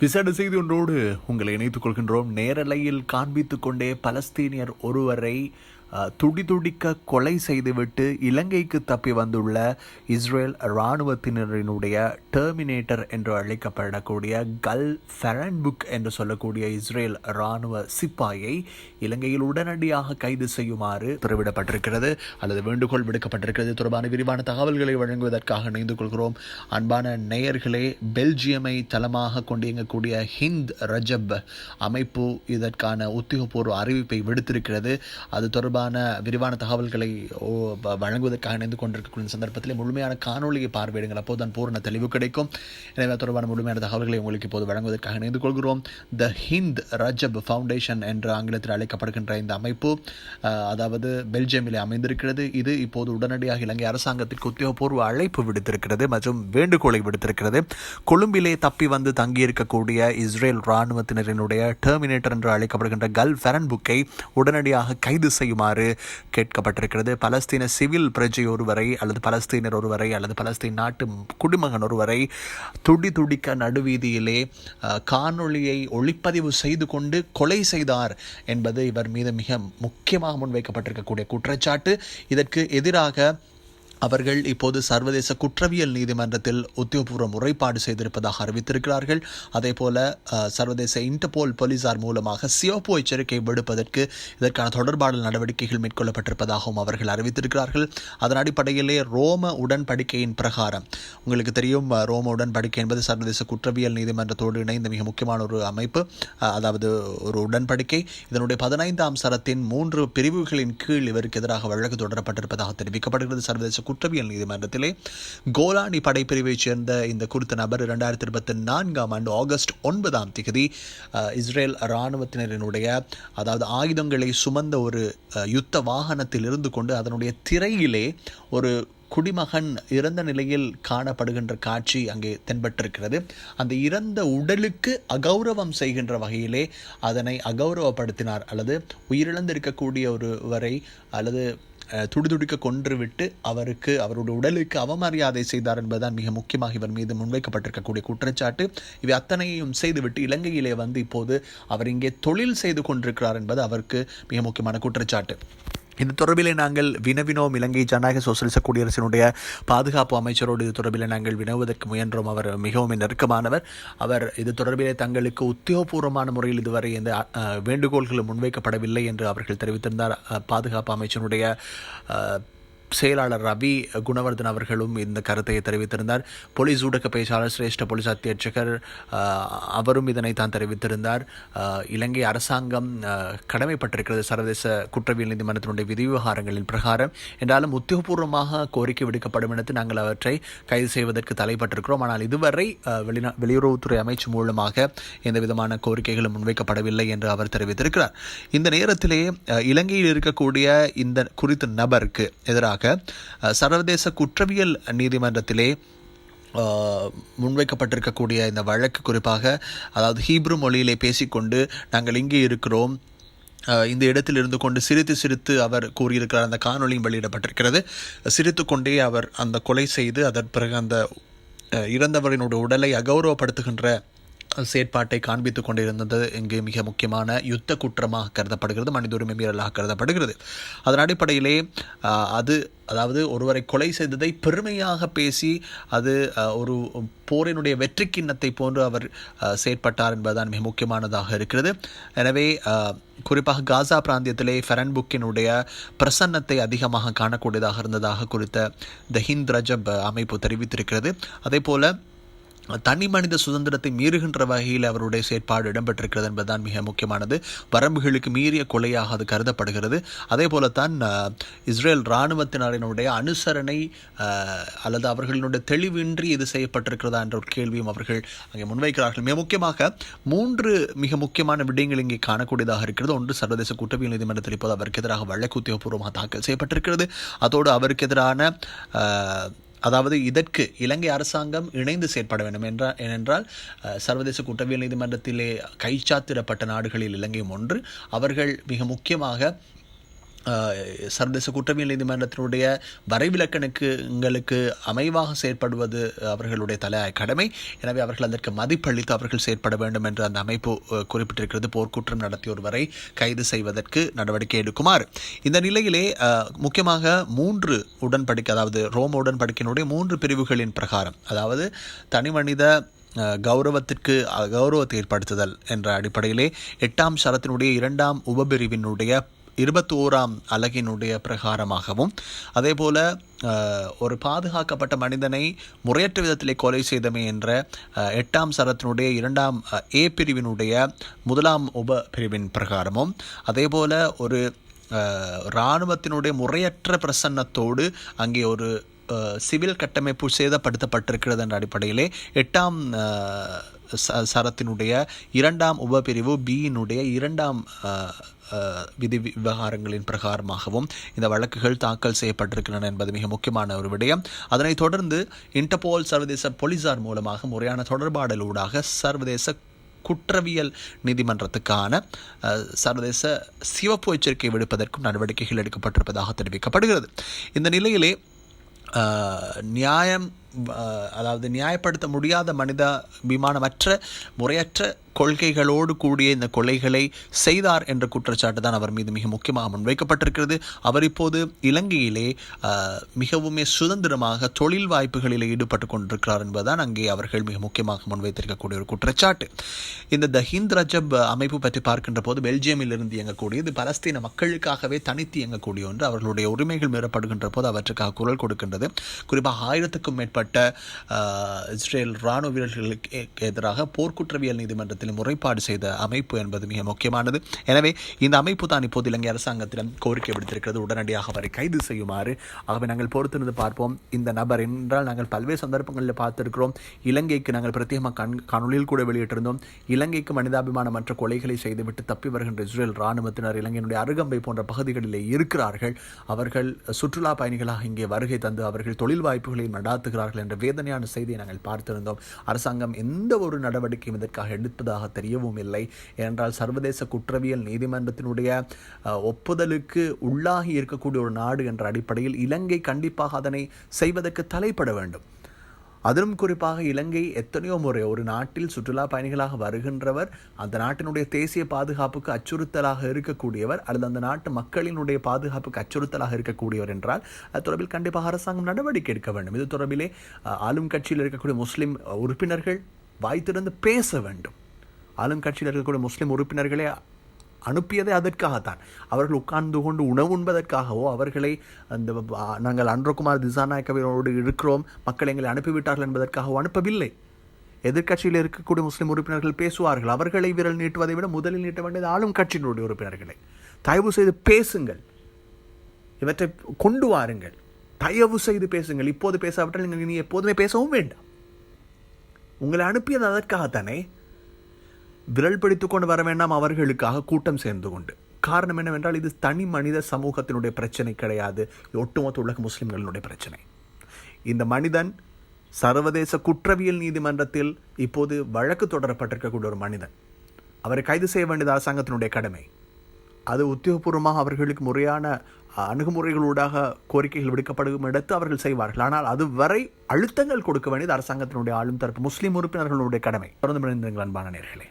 விசேட செய்தி ஒன்றோடு உங்களை இணைத்துக் கொள்கின்றோம். நேரலையில் காண்பித்துக் கொண்டே பலஸ்தீனியர் ஒருவரை துடி துடிக்க கொலை செய்துவிட்டு இலங்கைக்கு தப்பி வந்துள்ள இஸ்ரேல் இராணுவத்தினரினுடைய டெர்மினேட்டர் என்று அழைக்கப்படக்கூடிய கல் ஃபெரன்புக் என்று சொல்லக்கூடிய இஸ்ரேல் இராணுவ சிப்பாயை இலங்கையில் உடனடியாக கைது செய்யுமாறு உத்தரவிடப்பட்டிருக்கிறது. அல்லது வேண்டுகோள் விடுக்கப்பட்டிருக்கிறது. தொடர்பான விரிவான தகவல்களை வழங்குவதற்காக இணைந்து கொள்கிறோம். அன்பான நேயர்களே பெல்ஜியமை தளமாக கொண்டு இயங்கக்கூடிய ஹிந்த் ரஜப் அமைப்பு இதற்கான உத்தியோகபூர்வ அறிவிப்பை விடுத்திருக்கிறது. அது தொடர்பாக தொடர்பான விரிவான தகவல்களை ஓ, வ- வழங்குவதற்காக இணைந்து கொண்டிருக்கக்கூடிய சந்தர்ப்பத்தில் முழுமையான காணொலியை பார்வையிடுங்கள். அப்போதுதான் பூர்ண தெளிவு கிடைக்கும். எனவே தொடர்பான முழுமையான தகவல்களை உங்களுக்கு இப்போது வழங்குவதற்காக இணைந்து கொள்கிறோம். த ஹிந்த் ரஜப் ஃபவுண்டேஷன் என்ற ஆங்கிலத்தில் அழைக்கப்படுகின்ற இந்த அமைப்பு அதாவது பெல்ஜியமிலே அமைந்திருக்கிறது. இது இப்போது உடனடியாக இலங்கை அரசாங்கத்திற்கு உத்தியோகபூர்வ அழைப்பு விடுத்திருக்கிறது மற்றும் வேண்டுகோளை விடுத்திருக்கிறது. கொழும்பிலே தப்பி வந்து தங்கியிருக்கக்கூடிய இஸ்ரேல் இராணுவத்தினரினுடைய டெர்மினேட்டர் என்று அழைக்கப்படுகின்ற கல் ஃபெரன்புக்கை உடனடியாக கைது செய்யுமாறு கேட்கப்பட்டிருக்கிறது. பலஸ்தீன சிவில் பிரஜை ஒருவரை அல்லது பலஸ்தீனர் ஒருவரை அல்லது பலஸ்தீன் நாட்டு குடிமகன் ஒருவரை துடி துடிக்க நடுவீதியிலே காணொளியை ஒளிப்பதிவு செய்து கொண்டு கொலை செய்தார் என்பது இவர் மீது மிக முக்கியமாக முன்வைக்கப்பட்டிருக்கக்கூடிய குற்றச்சாட்டு. இதற்கு எதிராக அவர்கள் இப்போது சர்வதேச குற்றவியல் நீதிமன்றத்தில் உத்தியோகபூர்வ முறைப்பாடு செய்திருப்பதாக அறிவித்திருக்கிறார்கள். அதே போல சர்வதேச இன்டர்போல் போலீசார் மூலமாக சியோப்போ எச்சரிக்கை விடுப்பதற்கு இதற்கான தொடர்பாடல் நடவடிக்கைகள் மேற்கொள்ளப்பட்டிருப்பதாகவும் அவர்கள் அறிவித்திருக்கிறார்கள். அதன் அடிப்படையிலே ரோம உடன்படிக்கையின் பிரகாரம். உங்களுக்கு தெரியும் ரோம உடன்படிக்கை என்பது சர்வதேச குற்றவியல் நீதிமன்றத்தோடு இணைந்த மிக முக்கியமான ஒரு அமைப்பு. அதாவது ஒரு உடன்படிக்கை. இதனுடைய பதினைந்தாம் சரத்தின் மூன்று பிரிவுகளின் கீழ் இவருக்கு எதிராக வழக்கு தொடரப்பட்டிருப்பதாக தெரிவிக்கப்படுகிறது. சர்வதேச குற்றவியல் நீதிமன்றத்திலே கோலானி படைப்பிரிவைச் சேர்ந்த இந்த குறித்த நபர் இரண்டாயிரத்தி இருபத்தி நான்காம் ஆண்டு ஆகஸ்ட் ஒன்பதாம் தேதி இஸ்ரேல் இராணுவத்தினரினுடைய அதாவது ஆயுதங்களை சுமந்த ஒரு யுத்த வாகனத்தில் இருந்து கொண்டு அதனுடைய திரையிலே ஒரு குடிமகன் இறந்த நிலையில் காணப்படுகின்ற காட்சி அங்கே தென்பட்டிருக்கிறது. அந்த இறந்த உடலுக்கு அகௌரவம் செய்கின்ற வகையிலே அதனை அகௌரவப்படுத்தினார். அல்லது உயிரிழந்திருக்கக்கூடிய ஒருவரை அல்லது துடிதுடிக்க கொன்றுவிட்டு அவருக்கு அவருடைய உடலுக்கு அவமரியாதை செய்தார் என்பதுதான் மிக முக்கியமாக இவர் மீது முன்வைக்கப்பட்டிருக்கக்கூடிய குற்றச்சாட்டு. இவை அத்தனையும் செய்துவிட்டு இலங்கையிலே வந்து இப்போது அவர் இங்கே தொழில் செய்து கொண்டிருக்கிறார் என்பது அவருக்கு மிக முக்கியமான குற்றச்சாட்டு. இந்த தொடர்பிலே நாங்கள் வினவினோம். இலங்கை ஜனநாயக சோசலிச குடியரசினுடைய பாதுகாப்பு அமைச்சரோடு இது தொடர்பிலே நாங்கள் வினவுவதற்கு முயன்றோம். அவர் மிகவும் நெருக்கமானவர். அவர் இது தொடர்பிலே தங்களுக்கு உத்தியோகபூர்வமான முறையில் இதுவரை எந்த வேண்டுகோள்கள் வேண்டுகோள்களும் முன்வைக்கப்படவில்லை என்று அவர்கள் தெரிவித்திருந்தார். பாதுகாப்பு அமைச்சருடைய செயலாளர் ரவி குணவர்தன் அவர்களும் இந்த கருத்தை தெரிவித்திருந்தார். போலீஸ் ஊடக பேச்சாளர் சிரேஷ்ட போலீஸ் அத்தியட்சகர் அவரும் இதனை தான் தெரிவித்திருந்தார். இலங்கை அரசாங்கம் கடமைப்பட்டிருக்கிறது சர்வதேச குற்றவியல் நீதிமன்றத்தினுடைய விதிவிவகாரங்களின் பிரகாரம். என்றாலும் உத்தியோகபூர்வமாக கோரிக்கை விடுக்கப்படும் இடத்தில் நாங்கள் அவற்றை கைது செய்வதற்கு தலைப்பட்டிருக்கிறோம். ஆனால் இதுவரை வெளிநா வெளியுறவுத்துறை அமைச்சு மூலமாக எந்த விதமான கோரிக்கைகளும் முன்வைக்கப்படவில்லை என்று அவர் தெரிவித்திருக்கிறார். இந்த நேரத்திலே இலங்கையில் இருக்கக்கூடிய இந்த குறித்த நபருக்கு எதிராக அஹ், சர்வதேச குற்றவியல் நீதிமன்றத்திலே முன்வைக்கப்பட்டிருக்கக்கூடிய இந்த வழக்கு குறிப்பாக அதாவது ஹீப்ரு மொழியிலே பேசிக்கொண்டு நாங்கள் இங்கே இருக்கிறோம். இந்த இடத்தில் இருந்து கொண்டு சிரித்து சிரித்து அவர் கூறியிருக்கிறார். அந்த காணொளியும் வெளியிடப்பட்டிருக்கிறது. சிரித்து கொண்டே அவர் அந்த கொலை செய்து அதன் பிறகு அந்த இறந்தவரினுடைய உடலை அகௌரவப்படுத்துகின்ற செயற்பாட்டை காண்பித்துக் கொண்டிருந்தது. இங்கு மிக முக்கியமான யுத்த குற்றமாக கருதப்படுகிறது. மனித உரிமை மீறலாக கருதப்படுகிறது. அதன் அடிப்படையிலே அது அதாவது ஒருவரை கொலை செய்ததை பெருமையாக பேசி அது ஒரு போரினுடைய வெற்றி கிண்ணத்தை போன்று அவர் செயற்பட்டார் என்பதுதான் மிக முக்கியமானதாக இருக்கிறது. எனவே குறிப்பாக காசா பிராந்தியத்திலே ஃபெரன்புக்கினுடைய பிரசன்னத்தை அதிகமாக காணக்கூடியதாக இருந்ததாக குறித்த த ஹிந்த் ரஜப் அமைப்பு தெரிவித்திருக்கிறது. அதே போல தனி மனித சுதந்திரத்தை மீறுகின்ற வகையில் அவருடைய செயற்பாடு இடம்பெற்றிருக்கிறது என்பதுதான் மிக முக்கியமானது. வரம்புகளுக்கு மீறிய கொலையாக அது கருதப்படுகிறது. அதே போலத்தான் இஸ்ரேல் இராணுவத்தினரினுடைய அனுசரணை அல்லது அவர்களினுடைய தெளிவின்றி இது செய்யப்பட்டிருக்கிறதா என்ற ஒரு கேள்வியும் அவர்கள் அங்கே முன்வைக்கிறார்கள். மிக முக்கியமாக மூன்று மிக முக்கியமான விடயங்கள் இங்கே காணக்கூடியதாக இருக்கிறது. ஒன்று சர்வதேச குற்றவியல் நீதிமன்றத்தில் இப்போது அவருக்கு எதிராக வழக்கு உத்தியோகபூர்வமாக தாக்கல் செய்யப்பட்டிருக்கிறது. அதோடு அவருக்கு எதிரான அதாவது இதற்கு இலங்கை அரசாங்கம் இணைந்து செயற்பட வேண்டும் என்றால் ஏனென்றால் சர்வதேச குற்றவியல் நீதிமன்றத்திலே கைச்சாத்திடப்பட்ட நாடுகளில் இலங்கையும் ஒன்று. அவர்கள் மிக முக்கியமாக சர்வதேச குற்றவியல் நீதிமன்றத்தினுடைய வரைவிலக்கணுக்கு எங்களுக்கு அமைவாக செயற்படுவது அவர்களுடைய தலை கடமை. எனவே அவர்கள் அதற்கு மதிப்பளித்து அவர்கள் செயற்பட வேண்டும் என்று அந்த அமைப்பு குறிப்பிட்டிருக்கிறது. போர்க்குற்றம் நடத்திய ஒருவரை கைது செய்வதற்கு நடவடிக்கை எடுக்குமாறு. இந்த நிலையிலே முக்கியமாக மூன்று உடன்படிக்கை அதாவது ரோம் உடன்படிக்கையினுடைய மூன்று பிரிவுகளின் பிரகாரம் அதாவது தனிமனித மனித கௌரவத்திற்கு கௌரவத்தை ஏற்படுத்துதல் என்ற அடிப்படையிலே எட்டாம் சரத்தினுடைய இரண்டாம் உபபிரிவினுடைய இருபத்தி ஓராம் அலகினுடைய பிரகாரமாகவும் அதே போல ஒரு பாதுகாக்கப்பட்ட மனிதனை முறையற்ற விதத்திலே கொலை செய்தமை என்ற எட்டாம் சரத்தினுடைய இரண்டாம் ஏ பிரிவினுடைய முதலாம் உப பிரிவின் பிரகாரமும் அதே போல ஒரு இராணுவத்தினுடைய முறையற்ற பிரசன்னத்தோடு அங்கே ஒரு சிவில் கட்டமைப்பு சேதப்படுத்தப்பட்டிருக்கிறது என்ற அடிப்படையிலே எட்டாம் ச- சரத்தினுடைய இரண்டாம் உபபிரிவு பியினுடைய இரண்டாம் விதி விவகாரங்களின் பிரகாரமாகவும் இந்த வழக்குகள் தாக்கல் செய்யப்பட்டிருக்கின்றன என்பது மிக முக்கியமான ஒரு விடயம். அதனைத் தொடர்ந்து இன்டர்போல் சர்வதேச போலீசார் மூலமாக முறையான தொடர்பாடலூடாக சர்வதேச குற்றவியல் நீதிமன்றத்துக்கான சர்வதேச சிவப்பு எச்சரிக்கை விடுப்பதற்கும் நடவடிக்கைகள் எடுக்கப்பட்டிருப்பதாக தெரிவிக்கப்படுகிறது. இந்த நிலையிலே நியாயம் அதாவது நியாயப்படுத்த முடியாத மனித விமானமற்ற முறையற்ற கொள்கைகளோடு கூடிய இந்த கொலைகளை செய்தார் என்ற குற்றச்சாட்டு தான் அவர் மீது மிக முக்கியமாக முன்வைக்கப்பட்டிருக்கிறது. அவர் இப்போது இலங்கையிலே மிகவுமே சுதந்திரமாக தொழில் வாய்ப்புகளில் ஈடுபட்டு கொண்டிருக்கிறார் என்பதுதான் அங்கே அவர்கள் மிக முக்கியமாக முன்வைத்திருக்கக்கூடிய ஒரு குற்றச்சாட்டு. இந்த த ஹிந்த் ரஜப் அமைப்பு பற்றி பார்க்கின்ற போது பெல்ஜியமில் இருந்து இயங்கக்கூடியது பலஸ்தீன மக்களுக்காகவே தனித்து இயங்கக்கூடிய ஒன்று. அவர்களுடைய உரிமைகள் மீறப்படுகின்ற போது அவற்றுக்காக குரல் கொடுக்கின்றது. குறிப்பாக ஆயிரத்துக்கும் மேற்பட்ட அஹ், இஸ்ரேல் இராணுவ வீரர்களுக்கு எதிராக போர்க்குற்றவியல் நீதிமன்றத்தில் முறைப்பாடு செய்த அமைப்பு என்பது மிக முக்கியமானது. எனவே இந்த அமைப்பு தான் இப்போது இலங்கை அரசாங்கத்திடம் கோரிக்கை விடுத்திருக்கிறது. உடனடியாக அவரை கைது செய்யுமாறு ஆகவே நாங்கள் பொறுத்திருந்து பார்ப்போம். இந்த நபர் என்றால் நாங்கள் பல்வேறு சந்தர்ப்பங்களில் பார்த்திருக்கிறோம். இலங்கைக்கு நாங்கள் பிரத்யேகமாக கண் காணொலியில் கூட வெளியிட்டிருந்தோம். இலங்கைக்கு மனிதாபிமானமற்ற கொலைகளை செய்துவிட்டு தப்பி வருகின்ற இஸ்ரேல் இராணுவத்தினர் இலங்கையினுடைய அருகம்பை போன்ற பகுதிகளிலே இருக்கிறார்கள். அவர்கள் சுற்றுலா பயணிகளாக இங்கே வருகை தந்து அவர்கள் தொழில் வாய்ப்புகளை நடாத்துகிறார்கள். என்ற வேதனையான செய்தியை நாங்கள் பார்த்திருந்தோம். அரசாங்கம் எந்த ஒரு நடவடிக்கையும் இதற்காக எடுப்பதாக தெரியவும் இல்லை. ஏனென்றால் சர்வதேச குற்றவியல் நீதிமன்றத்தினுடைய ஒப்புதலுக்கு உள்ளாகி இருக்கக்கூடிய ஒரு நாடு என்ற அடிப்படையில் இலங்கை கண்டிப்பாக அதனை செய்வதற்கு தலைப்பட வேண்டும். அதிலும் குறிப்பாக இலங்கை எத்தனையோ முறை ஒரு நாட்டில் சுற்றுலா பயணிகளாக வருகின்றவர் அந்த நாட்டினுடைய தேசிய பாதுகாப்புக்கு அச்சுறுத்தலாக இருக்கக்கூடியவர் அல்லது அந்த நாட்டு மக்களினுடைய பாதுகாப்புக்கு அச்சுறுத்தலாக இருக்கக்கூடியவர் என்றால் அது தொடர்பில் கண்டிப்பாக அரசாங்கம் நடவடிக்கை எடுக்க வேண்டும். இது தொடர்பிலே ஆளும் கட்சியில் இருக்கக்கூடிய முஸ்லிம் உறுப்பினர்கள் வாய் திறந்து பேச வேண்டும். ஆளும் கட்சியில் இருக்கக்கூடிய முஸ்லிம் உறுப்பினர்களே அனுப்பியதே அதற்காகத்தான். அவர்கள் உட்கார்ந்து கொண்டு உணவு உண்பதற்காகவோ அவர்களை அந்த நாங்கள் அன்றகுமார் திசாநாயக்கவரோடு இருக்கிறோம் மக்கள் எங்களை அனுப்பிவிட்டார்கள் என்பதற்காகவோ அனுப்பவில்லை. எதிர்கட்சியில் இருக்கக்கூடிய முஸ்லிம் உறுப்பினர்கள் பேசுவார்கள் அவர்களை விரல் நீட்டுவதை விட முதலில் நீட்ட வேண்டியது ஆளும் கட்சியினுடைய உறுப்பினர்களை. தயவு செய்து பேசுங்கள். இவற்றை கொண்டு வாருங்கள். தயவு செய்து பேசுங்கள். இப்போது பேசாவிட்டால் நீங்கள் இனி எப்போதுமே பேசவும் வேண்டாம். உங்களை அனுப்பியது அதற்காகத்தானே? விரல் பிடித்து கொண்டு வர வேண்டாம் அவர்களுக்காக கூட்டம் சேர்ந்து கொண்டு. காரணம் என்னவென்றால் இது தனி மனித சமூகத்தினுடைய பிரச்சனை கிடையாது. ஒட்டுமொத்த உலக முஸ்லிம்களினுடைய பிரச்சனை. இந்த மனிதன் சர்வதேச குற்றவியல் நீதிமன்றத்தில் இப்போது வழக்கு தொடரப்பட்டிருக்கக்கூடிய ஒரு மனிதன். அவரை கைது செய்ய வேண்டியது அரசாங்கத்தினுடைய கடமை. அது உத்தியோகபூர்வமாக அவர்களுக்கு முறையான அணுகுமுறைகளூடாக கோரிக்கைகள் விடுக்கப்படும் இடத்து அவர்கள் செய்வார்கள். ஆனால் அது வரை அழுத்தங்கள் கொடுக்க வேண்டியது அரசாங்கத்தினுடைய ஆளும் தரப்பு முஸ்லீம் உறுப்பினர்களுடைய கடமை. தொடர்ந்து அன்பான நேர்களே.